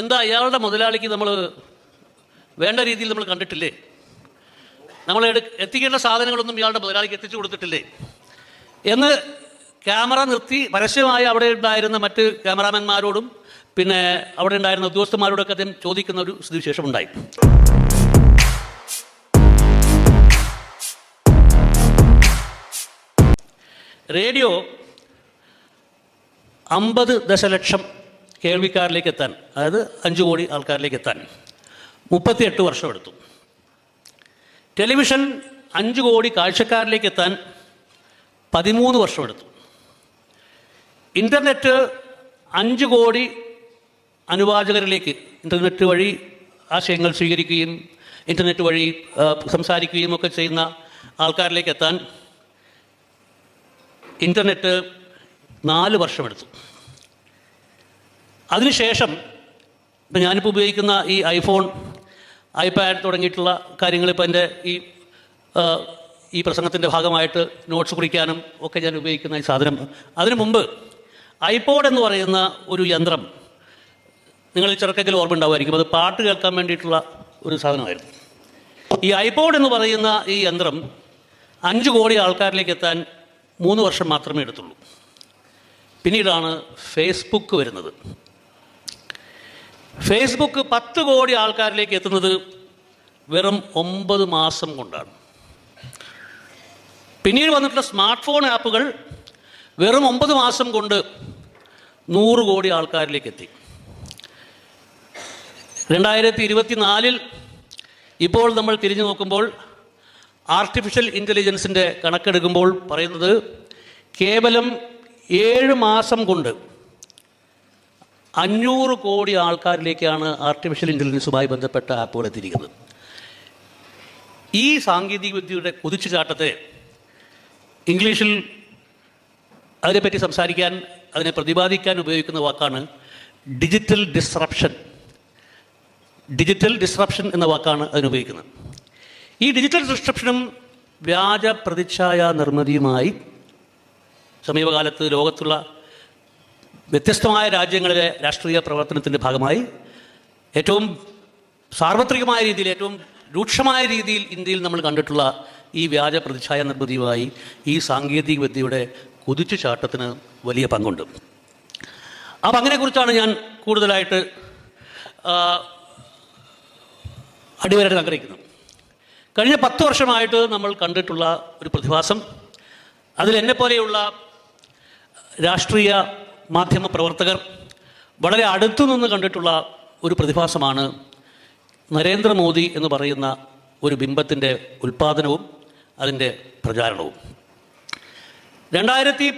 എന്താ ഇയാളുടെ മുതലാളിക്ക് നമ്മൾ വേണ്ട രീതിയിൽ നമ്മൾ കണ്ടിട്ടില്ലേ? നമ്മൾ എടു എത്തിക്കേണ്ട സാധനങ്ങളൊന്നും ഇയാളുടെ മുതലാളിക്ക് എത്തിച്ചു കൊടുത്തിട്ടില്ലേ? എന്ന് ക്യാമറ നിർത്തി പരസ്യമായി അവിടെ ഉണ്ടായിരുന്ന മറ്റ് ക്യാമറാമാൻമാരോടും പിന്നെ അവിടെ ഉണ്ടായിരുന്ന ഉദ്യോഗസ്ഥന്മാരോടൊക്കെ അദ്ദേഹം ചോദിക്കുന്ന ഒരു സ്ഥിതിവിശേഷം ഉണ്ടായി. റേഡിയോ അമ്പത് ദശലക്ഷം കേൾവിക്കാരിലേക്ക് എത്താൻ അതായത് അഞ്ച് കോടി ആൾക്കാരിലേക്ക് എത്താൻ മുപ്പത്തിയെട്ട് വർഷം എടുത്തു ടെലിവിഷൻ അഞ്ച് കോടി കാഴ്ചക്കാരിലേക്ക് എത്താൻ പതിമൂന്ന് വർഷമെടുത്തു. ഇന്റർനെറ്റ് അഞ്ച് കോടി അനുവാചകരിലേക്ക് ഇന്റർനെറ്റ് വഴി ആശയങ്ങൾ സ്വീകരിക്കുകയും ഇന്റർനെറ്റ് വഴി സംസാരിക്കുകയും ഒക്കെ ചെയ്യുന്ന ആൾക്കാരിലേക്ക് എത്താൻ ഇന്റർനെറ്റ് നാല് വർഷമെടുത്തു. അതിനുശേഷം ഇപ്പം ഞാനിപ്പോൾ ഉപയോഗിക്കുന്ന ഈ ഐഫോൺ ഐപാഡ് തുടങ്ങിയിട്ടുള്ള കാര്യങ്ങൾ ഇപ്പം എന്റെ ഈ ഈ പ്രസംഗത്തിന്റെ ഭാഗമായിട്ട് നോട്ട്സ് കുറിക്കാനും ഒക്കെ ഞാൻ ഉപയോഗിക്കുന്ന ഈ സാധനം. അതിനു മുമ്പ് ഐപോഡ് എന്ന് പറയുന്ന ഒരു യന്ത്രം നിങ്ങൾ ചെറുക്കെങ്കിലും ഓർമ്മ ഉണ്ടാവുമായിരിക്കും. അത് പാട്ട് കേൾക്കാൻ വേണ്ടിയിട്ടുള്ള ഒരു സാധനമായിരുന്നു. ഈ ഐപോഡ് എന്ന് പറയുന്ന ഈ യന്ത്രം അഞ്ച് കോടി ആൾക്കാരിലേക്ക് എത്താൻ മൂന്ന് വർഷം മാത്രമേ എടുത്തുള്ളൂ. പിന്നീടാണ് ഫേസ്ബുക്ക് വരുന്നത്. ഫേസ്ബുക്ക് പത്ത് കോടി ആൾക്കാരിലേക്ക് എത്തുന്നത് വെറും ഒമ്പത് മാസം കൊണ്ടാണ്. പിന്നീട് വന്നിട്ടുള്ള സ്മാർട്ട് ഫോൺ ആപ്പുകൾ വെറും ഒമ്പത് മാസം കൊണ്ട് നൂറ് കോടി ആൾക്കാരിലേക്ക് എത്തി. രണ്ടായിരത്തി ഇരുപത്തിനാലിൽ ഇപ്പോൾ നമ്മൾ തിരിഞ്ഞു നോക്കുമ്പോൾ ആർട്ടിഫിഷ്യൽ ഇന്റലിജൻസിന്റെ കണക്കെടുക്കുമ്പോൾ പറയുന്നത് കേവലം ഏഴ് മാസം കൊണ്ട് അഞ്ഞൂറ് കോടി ആൾക്കാരിലേക്കാണ് ആർട്ടിഫിഷ്യൽ ഇന്റലിജൻസുമായി ബന്ധപ്പെട്ട ആപ്പുകൾ എത്തിയിരിക്കുന്നത്. ഈ സാങ്കേതിക വിദ്യയുടെ കുതിച്ചുചാട്ടത്തെ ഇംഗ്ലീഷിൽ അതിനെപ്പറ്റി സംസാരിക്കാൻ അതിനെ പ്രതിപാദിക്കാൻ ഉപയോഗിക്കുന്ന വാക്കാണ് ഡിജിറ്റൽ ഡിസ്റപ്ഷൻ ഡിജിറ്റൽ ഡിസ്റപ്ഷൻ എന്ന വാക്കാണ് അതിനുപയോഗിക്കുന്നത്. ഈ ഡിജിറ്റൽ ഡിസ്റപ്ഷനും വ്യാജ പ്രതിച്ഛായ നിർമ്മിതിയുമായി സമീപകാലത്ത് ലോകത്തുള്ള വ്യത്യസ്തമായ രാജ്യങ്ങളിലെ രാഷ്ട്രീയ പ്രവർത്തനത്തിന്റെ ഭാഗമായി ഏറ്റവും സാർവത്രികമായ രീതിയിൽ ഏറ്റവും രൂക്ഷമായ രീതിയിൽ ഇന്ത്യയിൽ നമ്മൾ കണ്ടിട്ടുള്ള ഈ വ്യാജ പ്രതിച്ഛായ നിർമ്മിതിയുമായി ഈ സാങ്കേതിക വിദ്യയുടെ കുതിച്ചു ചാട്ടത്തിന് വലിയ പങ്കുണ്ട്. അപ്പം അങ്ങനെക്കുറിച്ചാണ് ഞാൻ കൂടുതലായിട്ട് അടിവരായിട്ട് ആഗ്രഹിക്കുന്നത്. കഴിഞ്ഞ പത്ത് വർഷമായിട്ട് നമ്മൾ കണ്ടിട്ടുള്ള ഒരു പ്രതിഭാസം അതിൽ എന്നെ പോലെയുള്ള രാഷ്ട്രീയ മാധ്യമ പ്രവർത്തകർ വളരെ അടുത്തു നിന്ന് കണ്ടിട്ടുള്ള ഒരു പ്രതിഭാസമാണ് നരേന്ദ്രമോദി എന്ന് പറയുന്ന ഒരു ബിംബത്തിന്റെ ഉൽപ്പാദനവും അതിന്റെ പ്രചാരണവും. രണ്ടായിരത്തി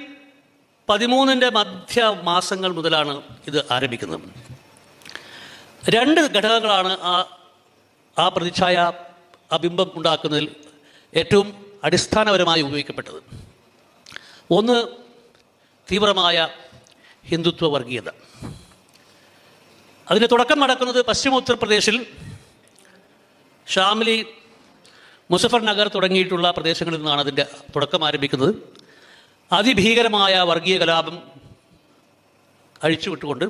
പതിമൂന്നിന്റെ മധ്യ മാസങ്ങൾ മുതലാണ് ഇത് ആരംഭിക്കുന്നത്. രണ്ട് ഘടകങ്ങളാണ് ആ ആ പ്രതിച്ഛായ ആ ബിംബം ഉണ്ടാക്കുന്നതിൽ ഏറ്റവും അടിസ്ഥാനപരമായി ഉപയോഗിക്കപ്പെട്ടത്. ഒന്ന് തീവ്രമായ ഹിന്ദുത്വ വർഗീയത അതിന് തുടക്കം നടക്കുന്നത് പശ്ചിമ ഉത്തർപ്രദേശിൽ ഷാമിലി മുസഫർ നഗർ തുടങ്ങിയിട്ടുള്ള പ്രദേശങ്ങളിൽ നിന്നാണ് അതിന്റെ തുടക്കം ആരംഭിക്കുന്നത്. അതിഭീകരമായ വർഗീയ കലാപം അഴിച്ചുവിട്ടുകൊണ്ട്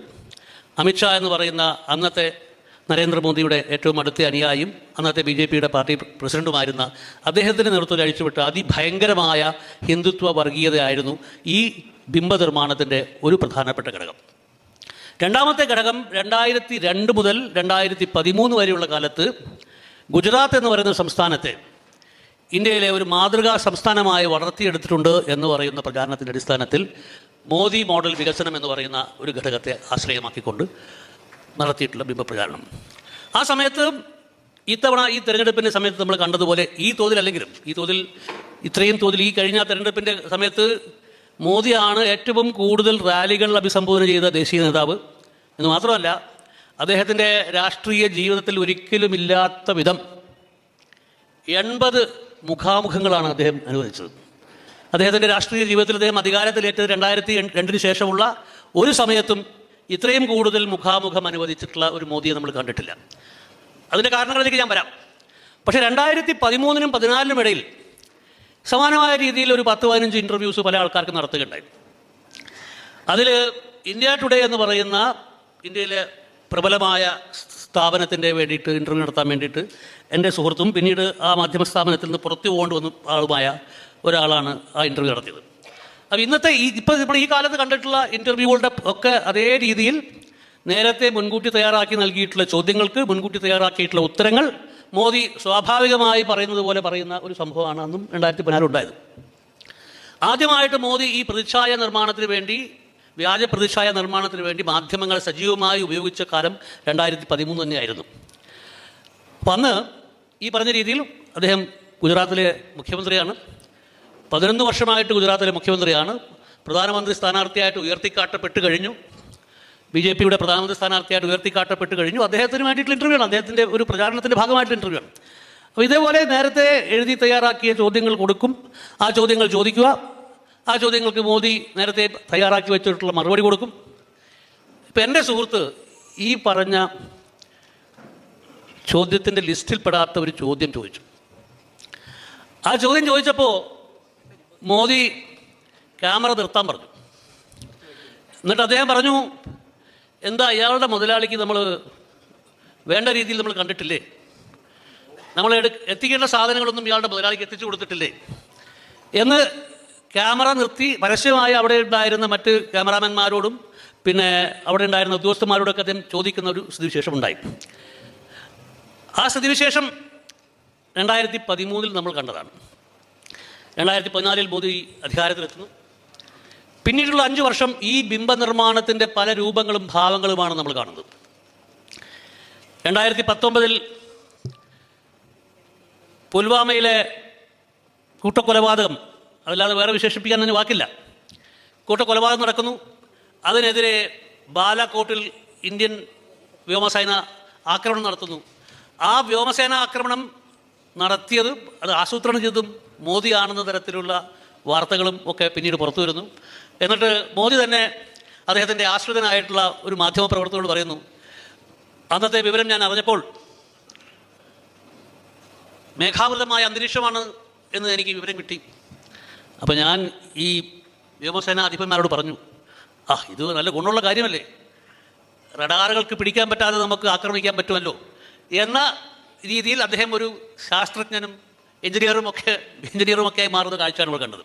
അമിത്ഷാ എന്ന് പറയുന്ന അന്നത്തെ നരേന്ദ്രമോദിയുടെ ഏറ്റവും അടുത്ത അനുയായും അന്നത്തെ ബി ജെ പിയുടെ പാർട്ടി പ്രസിഡന്റുമായിരുന്ന അദ്ദേഹത്തിന്റെ നേതൃത്വത്തിൽ അഴിച്ചുവിട്ട അതിഭയങ്കരമായ ഹിന്ദുത്വ വർഗീയതയായിരുന്നു ഈ ബിംബ ബിംബനിർമ്മാണത്തിന്റെ ഒരു പ്രധാനപ്പെട്ട ഘടകം. രണ്ടാമത്തെ ഘടകം രണ്ടായിരത്തി രണ്ട് മുതൽ രണ്ടായിരത്തി പതിമൂന്ന് വരെയുള്ള കാലത്ത് ഗുജറാത്ത് എന്ന് പറയുന്ന സംസ്ഥാനത്തെ ഇന്ത്യയിലെ ഒരു മാതൃകാ സംസ്ഥാനമായി വളർത്തിയെടുത്തിട്ടുണ്ട് എന്ന് പറയുന്ന പ്രചാരണത്തിന്റെ അടിസ്ഥാനത്തിൽ മോദി മോഡൽ വികസനം എന്ന് പറയുന്ന ഒരു ഘടകത്തെ ആശ്രയമാക്കിക്കൊണ്ട് നടത്തിയിട്ടുള്ള ബിംബപ്രചാരണം ആ സമയത്ത് ഇത്തവണ ഈ തെരഞ്ഞെടുപ്പിന്റെ സമയത്ത് നമ്മൾ കണ്ടതുപോലെ ഈ തോതിൽ തോതിലല്ലെങ്കിലും ഈ തോതിൽ ഇത്രയും തോതിൽ ഈ കഴിഞ്ഞ തെരഞ്ഞെടുപ്പിന്റെ സമയത്ത് മോദിയാണ് ഏറ്റവും കൂടുതൽ റാലികൾ അഭിസംബോധന ചെയ്ത ദേശീയ നേതാവ്. എന്ന് മാത്രമല്ല അദ്ദേഹത്തിന്റെ രാഷ്ട്രീയ ജീവിതത്തിൽ ഒരിക്കലും ഇല്ലാത്ത വിധം എൺപത് മുഖാമുഖങ്ങളാണ് അദ്ദേഹം അനുവദിച്ചത്. അദ്ദേഹത്തിന്റെ രാഷ്ട്രീയ ജീവിതത്തിൽ അദ്ദേഹം അധികാരത്തിലേറ്റത് രണ്ടായിരത്തി രണ്ടിന് ശേഷമുള്ള ഒരു സമയത്തും ഇത്രയും കൂടുതൽ മുഖാമുഖം അനുവദിച്ചിട്ടുള്ള ഒരു മോദിയെ നമ്മൾ കണ്ടിട്ടില്ല. അതിന്റെ കാരണങ്ങളിലേക്ക് ഞാൻ വരാം. പക്ഷേ രണ്ടായിരത്തി പതിമൂന്നിനും പതിനാലിനും ഇടയിൽ സമാനമായ രീതിയിൽ ഒരു പത്ത് പതിനഞ്ച് ഇന്റർവ്യൂസ് പല ആൾക്കാർക്ക് നടത്തുകയുണ്ടായി. അതിൽ ഇന്ത്യ ടുഡേ എന്ന് പറയുന്ന ഇന്ത്യയിലെ പ്രബലമായ സ്ഥാപനത്തിന്റെ വേണ്ടിയിട്ട് ഇന്റർവ്യൂ നടത്താൻ വേണ്ടിയിട്ട് എന്റെ സുഹൃത്തും പിന്നീട് ആ മാധ്യമ സ്ഥാപനത്തിൽ നിന്ന് പുറത്തു പോകേണ്ടി വന്ന ആളുമായ ഒരാളാണ് ആ ഇന്റർവ്യൂ നടത്തിയത്. അപ്പോൾ ഇന്നത്തെ ഈ ഇപ്പോൾ നമ്മൾ ഈ കാലത്ത് കണ്ടിട്ടുള്ള ഇന്റർവ്യൂകളുടെ ഒക്കെ അതേ രീതിയിൽ നേരത്തെ മുൻകൂട്ടി തയ്യാറാക്കി നൽകിയിട്ടുള്ള ചോദ്യങ്ങൾക്ക് മുൻകൂട്ടി തയ്യാറാക്കിയിട്ടുള്ള ഉത്തരങ്ങൾ മോദി സ്വാഭാവികമായി പറയുന്നത് പോലെ പറയുന്ന ഒരു സംഭവമാണ് അന്നും രണ്ടായിരത്തി പതിനാലുണ്ടായത് ആദ്യമായിട്ട് മോദി ഈ പ്രതിച്ഛായ നിർമ്മാണത്തിന് വേണ്ടി വ്യാജ പ്രതിച്ഛായ നിർമ്മാണത്തിന് വേണ്ടി മാധ്യമങ്ങൾ സജീവമായി ഉപയോഗിച്ച കാലം രണ്ടായിരത്തി പതിമൂന്ന് തന്നെയായിരുന്നു. അപ്പം അന്ന് ഈ പറഞ്ഞ രീതിയിൽ അദ്ദേഹം ഗുജറാത്തിലെ മുഖ്യമന്ത്രിയാണ്. പതിനൊന്ന് വർഷമായിട്ട് ഗുജറാത്തിലെ മുഖ്യമന്ത്രിയാണ്. പ്രധാനമന്ത്രി സ്ഥാനാർത്ഥിയായിട്ട് ഉയർത്തിക്കാട്ടപ്പെട്ട് കഴിഞ്ഞു. ബി ജെ പിയുടെ പ്രധാനമന്ത്രി സ്ഥാനാർത്ഥിയായിട്ട് ഉയർത്തിക്കാട്ടപ്പെട്ട് കഴിഞ്ഞു. അദ്ദേഹത്തിന് വേണ്ടിയിട്ടുള്ള ഇന്റർവ്യൂ ആണ്. അദ്ദേഹത്തിന്റെ ഒരു പ്രചാരണത്തിന്റെ ഭാഗമായിട്ടുള്ള ഇന്റർവ്യൂ ആണ്. അപ്പോൾ ഇതേപോലെ നേരത്തെ എഴുതി തയ്യാറാക്കിയ ചോദ്യങ്ങൾ കൊടുക്കും. ആ ചോദ്യങ്ങൾ ചോദിക്കുക. ആ ചോദ്യങ്ങൾക്ക് മോദി നേരത്തെ തയ്യാറാക്കി വെച്ചിട്ടുള്ള മറുപടി കൊടുക്കും. ഇപ്പം എന്റെ സുഹൃത്ത് ഈ പറഞ്ഞ ചോദ്യത്തിന്റെ ലിസ്റ്റിൽപ്പെടാത്ത ഒരു ചോദ്യം ചോദിച്ചു. ആ ചോദ്യം ചോദിച്ചപ്പോൾ മോദി ക്യാമറ നിർത്താൻ പറഞ്ഞു. എന്നിട്ട് അദ്ദേഹം പറഞ്ഞു എന്താ ഇയാളുടെ മുതലാളിക്ക് നമ്മൾ വേണ്ട രീതിയിൽ നമ്മൾ കണ്ടിട്ടില്ലേ? നമ്മൾ എടു എത്തിക്കേണ്ട സാധനങ്ങളൊന്നും ഇയാളുടെ മുതലാളിക്ക് എത്തിച്ചു കൊടുത്തിട്ടില്ലേ? എന്ന് ക്യാമറ നിർത്തി പരസ്യമായി അവിടെ ഉണ്ടായിരുന്ന മറ്റ് ക്യാമറാമാൻമാരോടും പിന്നെ അവിടെ ഉണ്ടായിരുന്ന ഉദ്യോഗസ്ഥന്മാരോടൊക്കെ അദ്ദേഹം ചോദിക്കുന്ന ഒരു സ്ഥിതിവിശേഷം ഉണ്ടായി. ആ സ്ഥിതിവിശേഷം രണ്ടായിരത്തി പതിമൂന്നിൽ നമ്മൾ കണ്ടതാണ്. രണ്ടായിരത്തി പതിനാലിൽ മോദി അധികാരത്തിലെത്തുന്നു. പിന്നീടുള്ള അഞ്ച് വർഷം ഈ ബിംബനിർമ്മാണത്തിന്റെ പല രൂപങ്ങളും ഭാവങ്ങളുമാണ് നമ്മൾ കാണുന്നത്. രണ്ടായിരത്തി പത്തൊമ്പതിൽ പുൽവാമയിലെ കൂട്ടക്കൊലപാതകം അതല്ലാതെ വേറെ വിശേഷിപ്പിക്കാൻ തന്നെ വാക്കില്ല. കൂട്ടക്കൊലപാതകം നടക്കുന്നു. അതിനെതിരെ ബാലാകോട്ടിൽ ഇന്ത്യൻ വ്യോമസേന ആക്രമണം നടത്തുന്നു. ആ വ്യോമസേന ആക്രമണം നടത്തിയത് അത് ആസൂത്രണം ചെയ്തതും മോദിയാണെന്ന തരത്തിലുള്ള വാർത്തകളും ഒക്കെ പിന്നീട് പുറത്തു വരുന്നു. എന്നിട്ട് മോദി തന്നെ അദ്ദേഹത്തിന്റെ ആശ്രിതനായിട്ടുള്ള ഒരു മാധ്യമ മാധ്യമപ്രവർത്തകരോട് പറയുന്നു അന്നത്തെ വിവരം ഞാൻ അറിഞ്ഞപ്പോൾ മേഘാവൃതമായ അന്തരീക്ഷമാണ് എന്ന് എനിക്ക് വിവരം കിട്ടി. അപ്പോൾ ഞാൻ ഈ വ്യോമസേനാ അധിപന്മാരോട് പറഞ്ഞു ആ ഇത് നല്ല ഗുണമുള്ള കാര്യമല്ലേ? റഡാറുകൾക്ക് പിടിക്കാൻ പറ്റാതെ നമുക്ക് ആക്രമിക്കാൻ പറ്റുമല്ലോ. എന്ന രീതിയിൽ അദ്ദേഹം ഒരു ശാസ്ത്രജ്ഞനും എഞ്ചിനീയറും ഒക്കെ എഞ്ചിനീയറും ഒക്കെ ആയി മാറുന്ന കാഴ്ചയാണ് നമ്മൾ കണ്ടത്.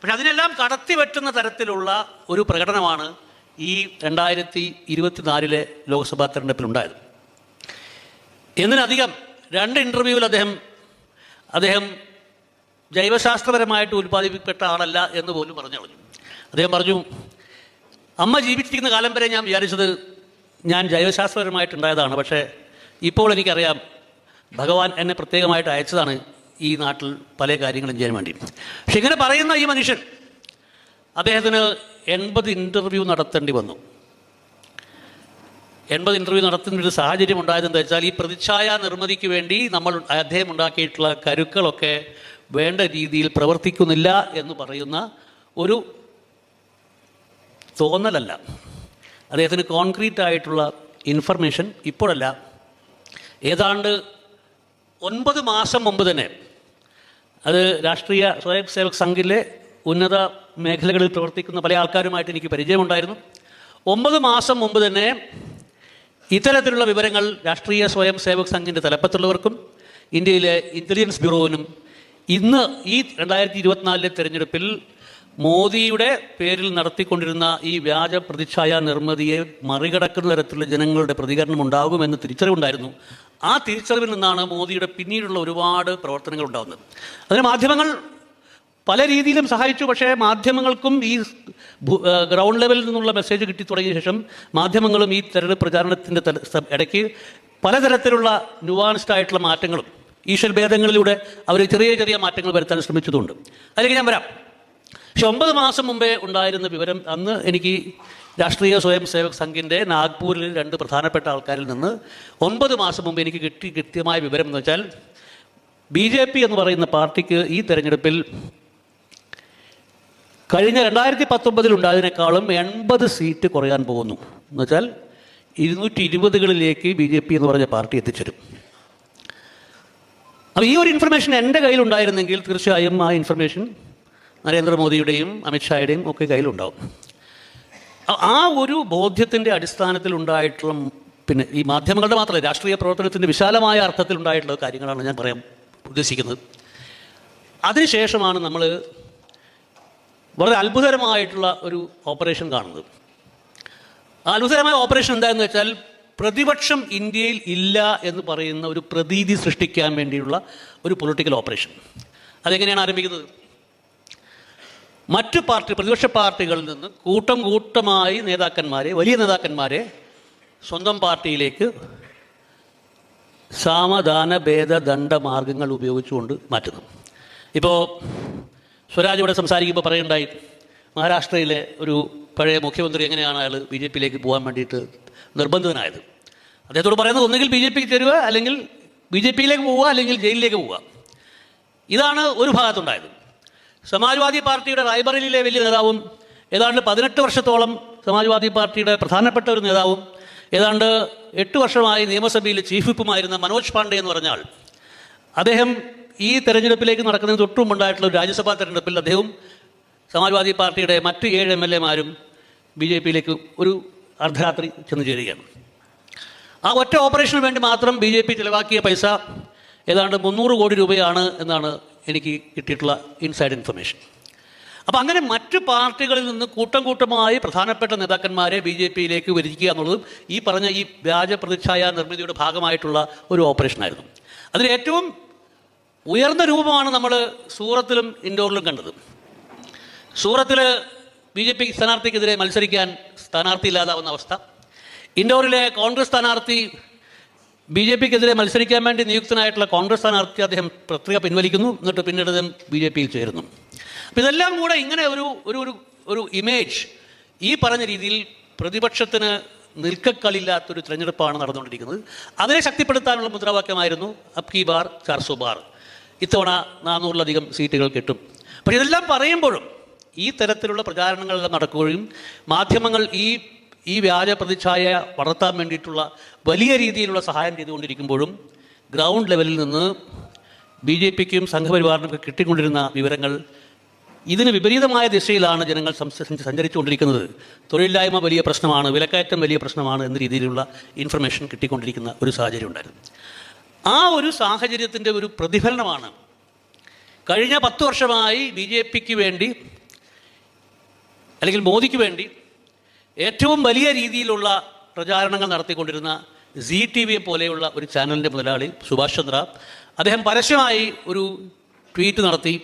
പക്ഷെ അതിനെല്ലാം കടത്തി വെട്ടുന്ന തരത്തിലുള്ള ഒരു പ്രകടനമാണ് ഈ രണ്ടായിരത്തി ഇരുപത്തിനാലിലെ ലോക്സഭാ തെരഞ്ഞെടുപ്പിലുണ്ടായത് എന്നിനധികം രണ്ട് ഇന്റർവ്യൂവിൽ അദ്ദേഹം അദ്ദേഹം ജൈവശാസ്ത്രപരമായിട്ട് ഉൽപ്പാദിപ്പിക്കപ്പെട്ട ആളല്ല എന്ന് പോലും പറഞ്ഞു. കളഞ്ഞു അദ്ദേഹം പറഞ്ഞു അമ്മ ജീവിച്ചിരിക്കുന്ന കാലം വരെ ഞാൻ വിചാരിച്ചത് ഞാൻ ജൈവശാസ്ത്രപരമായിട്ടുണ്ടായതാണ് പക്ഷേ ഇപ്പോൾ എനിക്കറിയാം ഭഗവാൻ എന്നെ പ്രത്യേകമായിട്ട് അയച്ചതാണ് ഈ നാട്ടിൽ പല കാര്യങ്ങളും ചെയ്യാൻ വേണ്ടി. പക്ഷെ ഇങ്ങനെ പറയുന്ന ഈ മനുഷ്യൻ അദ്ദേഹത്തിന് എൺപത് ഇന്റർവ്യൂ നടത്തേണ്ടി വന്നു. എൺപത് ഇന്റർവ്യൂ നടത്തുന്ന ഒരു സാഹചര്യം ഉണ്ടായത് എന്താ വെച്ചാൽ ഈ പ്രതിച്ഛായ നിർമ്മിതിക്ക് വേണ്ടി നമ്മൾ അദ്ദേഹം ഉണ്ടാക്കിയിട്ടുള്ള കരുക്കളൊക്കെ വേണ്ട രീതിയിൽ പ്രവർത്തിക്കുന്നില്ല എന്ന് പറയുന്ന ഒരു തോന്നലല്ല. അദ്ദേഹത്തിന് കോൺക്രീറ്റ് ആയിട്ടുള്ള ഇൻഫർമേഷൻ ഇപ്പോഴല്ല. ഏതാണ്ട് ഒൻപത് മാസം മുമ്പ് തന്നെ അത് രാഷ്ട്രീയ സ്വയം സേവക് സംഘിലെ ഉന്നത മേഖലകളിൽ പ്രവർത്തിക്കുന്ന പല ആൾക്കാരുമായിട്ട് എനിക്ക് പരിചയമുണ്ടായിരുന്നു. ഒമ്പത് മാസം മുമ്പ് തന്നെ ഇത്തരത്തിലുള്ള വിവരങ്ങൾ രാഷ്ട്രീയ സ്വയം സേവക് സംഘിന്റെ തലപ്പത്തുള്ളവർക്കും ഇന്ത്യയിലെ ഇന്റലിജൻസ് ബ്യൂറോവിനും ഇന്ന് ഈ രണ്ടായിരത്തി ഇരുപത്തിനാലിലെ തെരഞ്ഞെടുപ്പിൽ മോദിയുടെ പേരിൽ നടത്തിക്കൊണ്ടിരുന്ന ഈ വ്യാജ പ്രതിച്ഛായ നിർമ്മിതിയെ മറികടക്കുന്ന തരത്തിലുള്ള ജനങ്ങളുടെ പ്രതികരണം ഉണ്ടാകുമെന്ന് തിരിച്ചറിവുണ്ടായിരുന്നു. ആ തിരിച്ചറിവിൽ നിന്നാണ് മോദിയുടെ പിന്നീടുള്ള ഒരുപാട് പ്രവർത്തനങ്ങൾ ഉണ്ടാകുന്നത്. അതിന് മാധ്യമങ്ങൾ പല രീതിയിലും സഹായിച്ചു. പക്ഷേ മാധ്യമങ്ങൾക്കും ഈ ഗ്രൗണ്ട് ലെവലിൽ നിന്നുള്ള മെസ്സേജ് കിട്ടി തുടങ്ങിയ ശേഷം മാധ്യമങ്ങളും ഈ തെരഞ്ഞെടുപ്പ് പ്രചാരണത്തിന്റെ ഇടയ്ക്ക് പലതരത്തിലുള്ള ന്യൂവാൻസ്ഡ് ആയിട്ടുള്ള മാറ്റങ്ങളും ഈശ്വരഭേദങ്ങളിലൂടെ അവർ ചെറിയ ചെറിയ മാറ്റങ്ങൾ വരുത്താൻ ശ്രമിച്ചതുണ്ട്. അതിലേക്ക് ഞാൻ വരാം. പക്ഷെ ഒമ്പത് മാസം മുമ്പേ ഉണ്ടായിരുന്ന വിവരം അന്ന് എനിക്ക് രാഷ്ട്രീയ സ്വയം സേവക് സംഘിന്റെ നാഗ്പൂരിൽ രണ്ട് പ്രധാനപ്പെട്ട ആൾക്കാരിൽ നിന്ന് ഒമ്പത് മാസം മുമ്പ് എനിക്ക് കിട്ടി കൃത്യമായ വിവരം എന്ന് വെച്ചാൽ ബി ജെ പി എന്ന് പറയുന്ന പാർട്ടിക്ക് ഈ തെരഞ്ഞെടുപ്പിൽ കഴിഞ്ഞ രണ്ടായിരത്തി പത്തൊമ്പതിൽ ഉണ്ടായതിനേക്കാളും എൺപത് സീറ്റ് കുറയാൻ പോകുന്നു. എന്നുവെച്ചാൽ ഇരുന്നൂറ്റി ഇരുപതുകളിലേക്ക് ബി ജെ പി എന്ന് പറഞ്ഞ പാർട്ടി എത്തിച്ചേരും. അപ്പോൾ ഈ ഒരു ഇൻഫർമേഷൻ എന്റെ കയ്യിലുണ്ടായിരുന്നെങ്കിൽ തീർച്ചയായും ആ ഇൻഫർമേഷൻ നരേന്ദ്രമോദിയുടെയും അമിത്ഷായുടെയും ഒക്കെ കയ്യിലുണ്ടാവും. ആ- ഒരു ബോധ്യത്തിന്റെ അടിസ്ഥാനത്തിൽ ഉണ്ടായിട്ടുള്ള പിന്നെ ഈ മാധ്യമങ്ങളുടെ മാത്രമല്ല രാഷ്ട്രീയ പ്രവർത്തനത്തിന്റെ വിശാലമായ അർത്ഥത്തിൽ ഉണ്ടായിട്ടുള്ള കാര്യങ്ങളാണ് ഞാൻ പറയാൻ ഉദ്ദേശിക്കുന്നത്. അതിനുശേഷമാണ് നമ്മൾ വളരെ അത്ഭുതകരമായിട്ടുള്ള ഒരു ഓപ്പറേഷൻ കാണുന്നത്. അത്ഭുതകരമായ ഓപ്പറേഷൻ എന്താണെന്ന് വെച്ചാൽ പ്രതിപക്ഷം ഇന്ത്യയിൽ ഇല്ല എന്ന് പറയുന്ന ഒരു പ്രതീതി സൃഷ്ടിക്കാൻ വേണ്ടിയുള്ള ഒരു പൊളിറ്റിക്കൽ ഓപ്പറേഷൻ. അതെങ്ങനെയാണ് ആരംഭിക്കുന്നത്? മറ്റു പാർട്ടി പ്രതിപക്ഷ പാർട്ടികളിൽ നിന്ന് കൂട്ടം കൂട്ടമായി നേതാക്കന്മാരെ വലിയ നേതാക്കന്മാരെ സ്വന്തം പാർട്ടിയിലേക്ക് സാമധാന ഭേദ ദണ്ഡ മാർഗങ്ങൾ ഉപയോഗിച്ചുകൊണ്ട് മാറ്റുന്നു. ഇപ്പോൾ സ്വരാജ് ഇവിടെ സംസാരിക്കുമ്പോൾ പറയുണ്ടായി മഹാരാഷ്ട്രയിലെ ഒരു പഴയ മുഖ്യമന്ത്രി എങ്ങനെയാണ് അയാൾ ബി ജെ പിയിലേക്ക് പോകാൻ വേണ്ടിയിട്ട് നിർബന്ധിതനായത്? അദ്ദേഹത്തോട് പറയുന്നത് ഒന്നുകിൽ ബി ജെ പിക്ക് ചേരുക അല്ലെങ്കിൽ ബി ജെ പിയിലേക്ക് പോവുക അല്ലെങ്കിൽ ജയിലിലേക്ക് പോവുക. ഇതാണ് ഒരു ഭാഗത്തുണ്ടായത്. സമാജ്വാദി പാർട്ടിയുടെ റായ്ബറേലിയിലെ വലിയ നേതാവും ഏതാണ്ട് പതിനെട്ട് വർഷത്തോളം സമാജ്വാദി പാർട്ടിയുടെ പ്രധാനപ്പെട്ട ഒരു നേതാവും ഏതാണ്ട് എട്ട് വർഷമായി നിയമസഭയിൽ ചീഫ് വിപ്പുമായിരുന്ന മനോജ് പാണ്ഡെ എന്ന് പറഞ്ഞാൽ അദ്ദേഹം ഈ തെരഞ്ഞെടുപ്പിലേക്ക് നടക്കുന്നതിന് തൊട്ടും ഉണ്ടായിട്ടുള്ള ഒരു രാജ്യസഭാ തെരഞ്ഞെടുപ്പിൽ അദ്ദേഹം സമാജ്വാദി പാർട്ടിയുടെ മറ്റ് ഏഴ് എം എൽ എമാരും ബി ജെ പിയിലേക്ക് ഒരു അർദ്ധരാത്രി ചെന്ന് ചേരുകയാണ്. ആ ഒറ്റ ഓപ്പറേഷന് വേണ്ടി മാത്രം ബി ജെ പി ചിലവാക്കിയ പൈസ ഏതാണ്ട് മുന്നൂറ് കോടി രൂപയാണ് എന്നാണ് എനിക്ക് കിട്ടിയിട്ടുള്ള ഇൻസൈഡ് ഇൻഫർമേഷൻ അപ്പോൾ അങ്ങനെ മറ്റു പാർട്ടികളിൽ നിന്ന് കൂട്ടം കൂട്ടമായി പ്രധാനപ്പെട്ട നേതാക്കന്മാരെ ബി ജെ പിയിലേക്ക് വരിക്കുക എന്നുള്ളതും ഈ പറഞ്ഞ ഈ വ്യാജ പ്രതിച്ഛായ നിർമ്മിതിയുടെ ഭാഗമായിട്ടുള്ള ഒരു ഓപ്പറേഷനായിരുന്നു അതിൽ ഏറ്റവും ഉയർന്ന രൂപമാണ് നമ്മൾ സൂറത്തിലും ഇൻഡോറിലും കണ്ടത്. സൂറത്തിൽ ബി ജെ പി സ്ഥാനാർത്ഥിക്കെതിരെ മത്സരിക്കാൻ സ്ഥാനാർത്ഥി ഇല്ലാതാവുന്ന അവസ്ഥ. ഇൻഡോറിലെ കോൺഗ്രസ് സ്ഥാനാർത്ഥി ബി ജെ പിക്കെതിരെ മത്സരിക്കാൻ വേണ്ടി നിയുക്തനായിട്ടുള്ള കോൺഗ്രസ് സ്ഥാനാർത്ഥി അദ്ദേഹം പത്രിക പിൻവലിക്കുന്നു. എന്നിട്ട് പിന്നീട് അദ്ദേഹം ബി ജെ പിയിൽ ചേരുന്നു. അപ്പം ഇതെല്ലാം കൂടെ ഇങ്ങനെ ഒരു ഒരു ഒരു ഇമേജ് ഈ പറഞ്ഞ രീതിയിൽ പ്രതിപക്ഷത്തിന് നിൽക്കക്കളില്ലാത്തൊരു തിരഞ്ഞെടുപ്പാണ് നടന്നുകൊണ്ടിരിക്കുന്നത്. അതിനെ ശക്തിപ്പെടുത്താനുള്ള മുദ്രാവാക്യമായിരുന്നു അബ് കി ബാർ ചാർസോ ബാർ. ഇത്തവണ നാനൂറിലധികം സീറ്റുകൾ കിട്ടും. പക്ഷേ ഇതെല്ലാം പറയുമ്പോഴും ഈ തരത്തിലുള്ള പ്രചാരണങ്ങളെല്ലാം നടക്കുകയും മാധ്യമങ്ങൾ ഈ ഈ വ്യാജ പ്രതിച്ഛായ വളർത്താൻ വേണ്ടിയിട്ടുള്ള വലിയ രീതിയിലുള്ള സഹായം ചെയ്തുകൊണ്ടിരിക്കുമ്പോഴും ഗ്രൗണ്ട് ലെവലിൽ നിന്ന് ബി ജെ പിക്കും സംഘപരിവാറിനും കിട്ടിക്കൊണ്ടിരുന്ന വിവരങ്ങൾ ഇതിന് വിപരീതമായ ദിശയിലാണ് ജനങ്ങൾ സഞ്ചരിച്ചുകൊണ്ടിരിക്കുന്നത്. തൊഴിലില്ലായ്മ വലിയ പ്രശ്നമാണ് വിലക്കയറ്റം വലിയ പ്രശ്നമാണ് എന്ന രീതിയിലുള്ള ഇൻഫർമേഷൻ കിട്ടിക്കൊണ്ടിരിക്കുന്ന ഒരു സാഹചര്യം ഉണ്ടായിരുന്നു. ആ ഒരു സാഹചര്യത്തിന്റെ ഒരു പ്രതിഫലനമാണ് കഴിഞ്ഞ പത്ത് വർഷമായി ബി ജെ പിക്ക് വേണ്ടി അല്ലെങ്കിൽ മോദിക്ക് വേണ്ടി ഏറ്റവും വലിയ രീതിയിലുള്ള പ്രചാരണങ്ങൾ നടത്തിക്കൊണ്ടിരുന്ന സി ടി വിയെ പോലെയുള്ള ഒരു ചാനലിന്റെ മുതലാളി സുഭാഷ് ചന്ദ്ര അദ്ദേഹം പരസ്യമായി ഒരു ട്വീറ്റ് നടത്തി.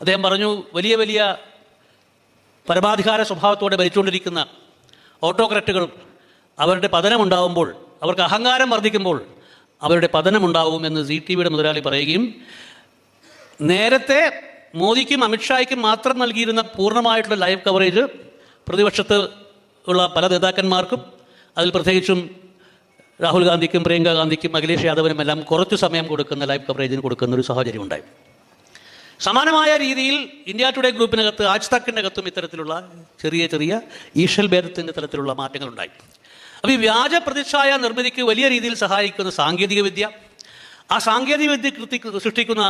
അദ്ദേഹം പറഞ്ഞു വലിയ വലിയ പരമാധികാര സ്വഭാവത്തോടെ ഭരിച്ചുകൊണ്ടിരിക്കുന്ന ഓട്ടോക്രാറ്റുകൾ അവരുടെ പതനമുണ്ടാവുമ്പോൾ അവർക്ക് അഹങ്കാരം വർദ്ധിക്കുമ്പോൾ അവരുടെ പതനമുണ്ടാവും എന്ന് സി ടി വിയുടെ മുതലാളി പറയുകയും നേരത്തെ മോദിക്കും അമിത്ഷായ്ക്കും മാത്രം നൽകിയിരുന്ന പൂർണമായിട്ടുള്ള ലൈവ് കവറേജ് പ്രതിപക്ഷത്ത് ഉള്ള പല നേതാക്കന്മാർക്കും അതിൽ പ്രത്യേകിച്ചും രാഹുൽ ഗാന്ധിക്കും പ്രിയങ്ക ഗാന്ധിക്കും അഖിലേഷ് യാദവിനും എല്ലാം കുറച്ച് സമയം കൊടുക്കുന്ന ലൈവ് കവറേജിന് കൊടുക്കുന്ന ഒരു സാഹചര്യം ഉണ്ടായി. സമാനമായ രീതിയിൽ ഇന്ത്യ ടുഡേ ഗ്രൂപ്പിനകത്ത് ആജ് തക്കിനകത്തും ഇത്തരത്തിലുള്ള ചെറിയ ചെറിയ ഈഷൽ ഭേദത്തിന്റെ തരത്തിലുള്ള മാറ്റങ്ങളുണ്ടായി. അപ്പോൾ ഈ വ്യാജ പ്രതിച്ഛായ നിർമ്മിതിക്ക് വലിയ രീതിയിൽ സഹായിക്കുന്ന സാങ്കേതികവിദ്യ ആ സാങ്കേതികവിദ്യ കൃതി സൃഷ്ടിക്കുന്ന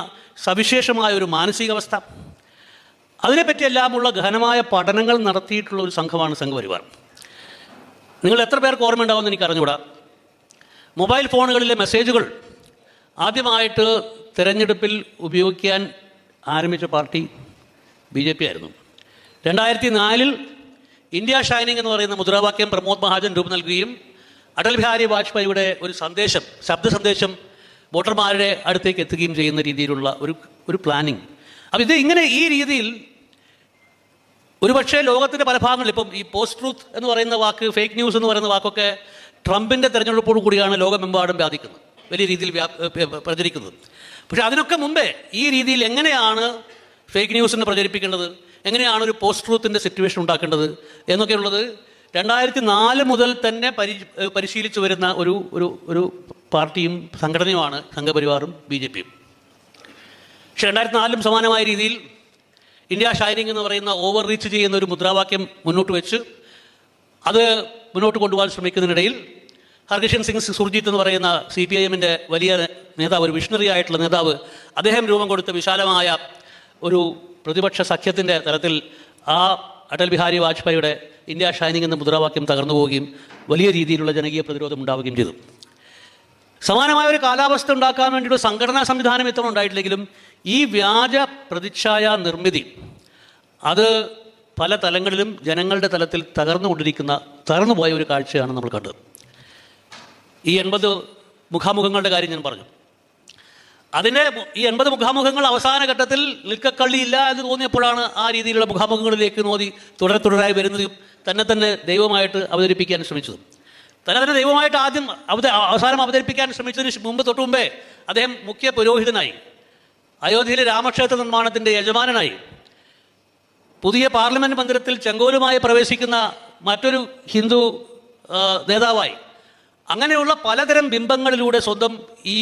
സവിശേഷമായ ഒരു മാനസികാവസ്ഥ അതിനെപ്പറ്റിയെല്ലാമുള്ള ഗഹനമായ പഠനങ്ങൾ നടത്തിയിട്ടുള്ള ഒരു സംഘമാണ് സംഘപരിവാർ. നിങ്ങൾ എത്ര പേർക്ക് ഓർമ്മയുണ്ടാവുമെന്ന് എനിക്ക് അറിഞ്ഞുകൂടാ മൊബൈൽ ഫോണുകളിലെ മെസ്സേജുകൾ ആദ്യമായിട്ട് തിരഞ്ഞെടുപ്പിൽ ഉപയോഗിക്കാൻ ആരംഭിച്ച പാർട്ടി ബി ജെ പി ആയിരുന്നു. രണ്ടായിരത്തി നാലിൽ ഇന്ത്യ ഷൈനിങ് എന്ന് പറയുന്ന മുദ്രാവാക്യം പ്രമോദ് മഹാജൻ രൂപം നൽകുകയും അടൽ ബിഹാരി വാജ്പേയിയുടെ ഒരു സന്ദേശം ശബ്ദ സന്ദേശം വോട്ടർമാരുടെ അടുത്തേക്ക് എത്തുകയും ചെയ്യുന്ന രീതിയിലുള്ള ഒരു ഒരു പ്ലാനിങ് അപ്പോൾ ഇത് ഇങ്ങനെ ഈ രീതിയിൽ ഒരുപക്ഷേ ലോകത്തിന്റെ പല ഭാഗങ്ങളിൽ ഇപ്പം ഈ പോസ്റ്റ് ട്രൂത്ത് എന്ന് പറയുന്ന വാക്ക് ഫേക്ക് ന്യൂസ് എന്ന് പറയുന്ന വാക്കൊക്കെ ട്രംപിന്റെ തെരഞ്ഞെടുപ്പോട് കൂടിയാണ് ലോകമെമ്പാടും വ്യാപിക്കുന്നത്. വലിയ രീതിയിൽ പ്രചരിക്കുന്നത്. പക്ഷേ അതിനൊക്കെ മുമ്പേ ഈ രീതിയിൽ എങ്ങനെയാണ് ഫേക്ക് ന്യൂസിനെ പ്രചരിപ്പിക്കേണ്ടത്? എങ്ങനെയാണ് ഒരു പോസ്റ്റ് ട്രൂത്തിന്റെ സിറ്റുവേഷൻ ഉണ്ടാക്കേണ്ടത്? എന്നൊക്കെയുള്ളത് രണ്ടായിരത്തി നാല് മുതൽ തന്നെ പരി പരിശീലിച്ചു വരുന്ന ഒരു ഒരു ഒരു പാർട്ടിയും സംഘടനയുമാണ് സംഘപരിവാറും ബി ജെ പിയും. പക്ഷെ രണ്ടായിരത്തി നാലിലും സമാനമായ രീതിയിൽ ഇന്ത്യ ഷൈനിങ് എന്ന് പറയുന്ന ഓവർ റീച്ച് ചെയ്യുന്ന ഒരു മുദ്രാവാക്യം മുന്നോട്ട് വെച്ച് അത് മുന്നോട്ട് കൊണ്ടുപോകാൻ ശ്രമിക്കുന്നതിനിടയിൽ ഹർകിഷൻ സിംഗ് സുർജിത്ത് എന്ന് പറയുന്ന സി പി ഐ എമ്മിന്റെ വലിയ നേതാവ് ഒരു വിഷണറി ആയിട്ടുള്ള നേതാവ് അദ്ദേഹം രൂപം കൊടുത്ത വിശാലമായ ഒരു പ്രതിപക്ഷ സഖ്യത്തിന്റെ തലത്തിൽ ആ അടൽ ബിഹാരി വാജ്പേയിയുടെ ഇന്ത്യ ഷൈനിങ് എന്ന മുദ്രാവാക്യം തകർന്നു പോവുകയും വലിയ രീതിയിലുള്ള ജനകീയ പ്രതിരോധം ഉണ്ടാവുകയും ചെയ്തു. സമാനമായ ഒരു കാലാവസ്ഥ ഉണ്ടാക്കാൻ വേണ്ടിയിട്ട് സംഘടനാ സംവിധാനം ഇത്ര ഉണ്ടായിട്ടില്ലെങ്കിലും ഈ വ്യാജ പ്രതിച്ഛായ നിർമ്മിതി അത് പല തലങ്ങളിലും ജനങ്ങളുടെ തലത്തിൽ തകർന്നുകൊണ്ടിരിക്കുന്ന തകർന്നുപോയ ഒരു കാഴ്ചയാണ് നമ്മൾ കണ്ടത്. ഈ എൺപത് മുഖാമുഖങ്ങളുടെ കാര്യം ഞാൻ പറഞ്ഞു. അതിന്റെ ഈ എൺപത് മുഖാമുഖങ്ങൾ അവസാന ഘട്ടത്തിൽ നിൽക്കക്കള്ളിയില്ല എന്ന് തോന്നിയപ്പോഴാണ് ആ രീതിയിലുള്ള മുഖാമുഖങ്ങളിലേക്ക് മോദി തുടരെ തുടരായി വരുന്നതും തന്നെ തന്നെ ദൈവമായിട്ട് അവതരിപ്പിക്കാൻ ശ്രമിച്ചതും. തന്നെ തന്നെ ദൈവമായിട്ട് ആദ്യം അവസാനം അവതരിപ്പിക്കാൻ ശ്രമിച്ചതിന് മുമ്പ് തൊട്ട് മുമ്പേ അദ്ദേഹം മുഖ്യ പുരോഹിതനായി. അയോധ്യയിലെ രാമക്ഷേത്ര നിർമ്മാണത്തിന്റെ യജമാനനായി. പുതിയ പാർലമെന്റ് മന്ദിരത്തിൽ ചെങ്കോലുമായി പ്രവേശിക്കുന്ന മറ്റൊരു ഹിന്ദു നേതാവായി. അങ്ങനെയുള്ള പലതരം ബിംബങ്ങളിലൂടെ സ്വന്തം ഈ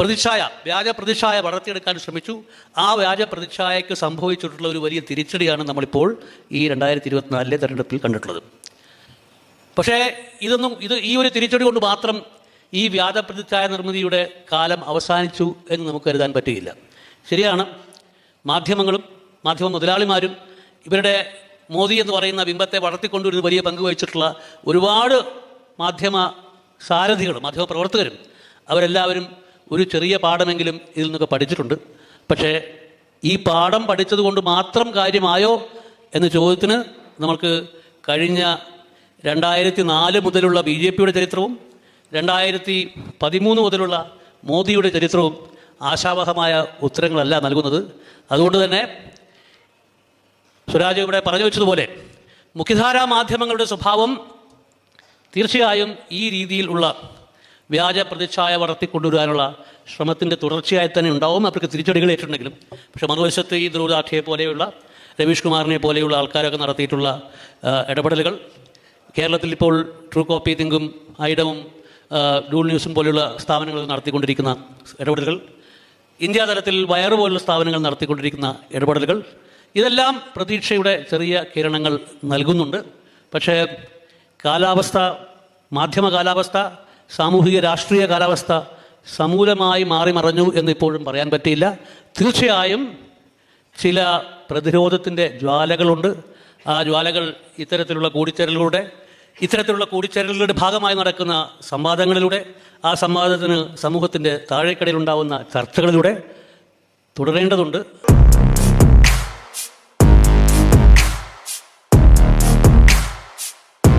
പ്രതിച്ഛായ വ്യാജ പ്രതിച്ഛായ വളർത്തിയെടുക്കാൻ ശ്രമിച്ചു. ആ വ്യാജ പ്രതിച്ഛായക്ക് സംഭവിച്ചിട്ടുള്ള ഒരു വലിയ തിരിച്ചടിയാണ് നമ്മളിപ്പോൾ ഈ രണ്ടായിരത്തി ഇരുപത്തിനാലിലെ തെരഞ്ഞെടുപ്പിൽ കണ്ടിട്ടുള്ളത്. പക്ഷേ ഇതൊന്നും ഇത് ഈ ഒരു തിരിച്ചടി കൊണ്ട് മാത്രം ഈ വ്യാജപ്രതിച്ഛായ നിർമ്മിതിയുടെ കാലം അവസാനിച്ചു എന്ന് നമുക്ക് കരുതാൻ പറ്റുകയില്ല ശരിയാണ്. മാധ്യമങ്ങളും മാധ്യമ മുതലാളിമാരും ഇവരുടെ മോദി എന്ന് പറയുന്ന ബിംബത്തെ വളർത്തിക്കൊണ്ടുവരുന്ന വലിയ പങ്ക് വഹിച്ചിട്ടുള്ള ഒരുപാട് മാധ്യമ സാരഥികളും മാധ്യമ പ്രവർത്തകരും അവരെല്ലാവരും ഒരു ചെറിയ പാഠമെങ്കിലും ഇതിൽ നിന്നൊക്കെ പഠിച്ചിട്ടുണ്ട്. പക്ഷേ ഈ പാഠം പഠിച്ചതുകൊണ്ട് മാത്രം കാര്യമായോ എന്ന ചോദ്യത്തിന് നമുക്ക് കഴിഞ്ഞ രണ്ടായിരത്തി നാല് മുതലുള്ള ബി ജെ പിയുടെ ചരിത്രവും രണ്ടായിരത്തി പതിമൂന്ന് മുതലുള്ള മോദിയുടെ ചരിത്രവും ആശാവഹമായ ഉത്തരങ്ങളല്ല നൽകുന്നത്. അതുകൊണ്ട് തന്നെ സുരാജ് ഇവിടെ പറഞ്ഞു വെച്ചതുപോലെ മുഖ്യധാരാ മാധ്യമങ്ങളുടെ സ്വഭാവം തീർച്ചയായും ഈ രീതിയിലുള്ള വ്യാജ പ്രതിച്ഛായ വളർത്തിക്കൊണ്ടുവരാനുള്ള ശ്രമത്തിന്റെ തുടർച്ചയായി തന്നെ ഉണ്ടാവും. അവർക്ക് തിരിച്ചടികൾ ഏറ്റിട്ടുണ്ടെങ്കിലും പക്ഷേ മറുവശത്ത് ഈ ധ്രുവദാഠ്യയെ പോലെയുള്ള രവീഷ് കുമാറിനെ പോലെയുള്ള ആൾക്കാരൊക്കെ നടത്തിയിട്ടുള്ള ഇടപെടലുകൾ കേരളത്തിൽ ഇപ്പോൾ ട്രൂ കോപ്പി തിങ്കും ഐഡവും ഡൂൾ ന്യൂസും പോലെയുള്ള സ്ഥാപനങ്ങൾ നടത്തിക്കൊണ്ടിരിക്കുന്ന ഇടപെടലുകൾ ഇന്ത്യ തലത്തിൽ വയർ പോലുള്ള സ്ഥാപനങ്ങൾ നടത്തിക്കൊണ്ടിരിക്കുന്ന ഇടപെടലുകൾ ഇതെല്ലാം പ്രതീക്ഷയുടെ ചെറിയ കിരണങ്ങൾ നൽകുന്നുണ്ട്. പക്ഷേ കാലാവസ്ഥ മാധ്യമ കാലാവസ്ഥ സാമൂഹിക രാഷ്ട്രീയ കാലാവസ്ഥ സമൂലമായി മാറി മറഞ്ഞു എന്ന് ഇപ്പോഴും പറയാൻ പറ്റിയില്ല. തീർച്ചയായും ചില പ്രതിരോധത്തിന്റെ ജ്വാലകളുണ്ട്. ആ ജ്വാലകൾ ഇത്തരത്തിലുള്ള കൂടിച്ചേരലുകളുടെ ഇത്തരത്തിലുള്ള കൂടിച്ചേരലുകളുടെ ഭാഗമായി നടക്കുന്ന സംവാദങ്ങളിലൂടെ ആ സംവാദത്തിന് സമൂഹത്തിന്റെ താഴേക്കടയിലുണ്ടാവുന്ന ചർച്ചകളിലൂടെ തുടരേണ്ടതുണ്ട്.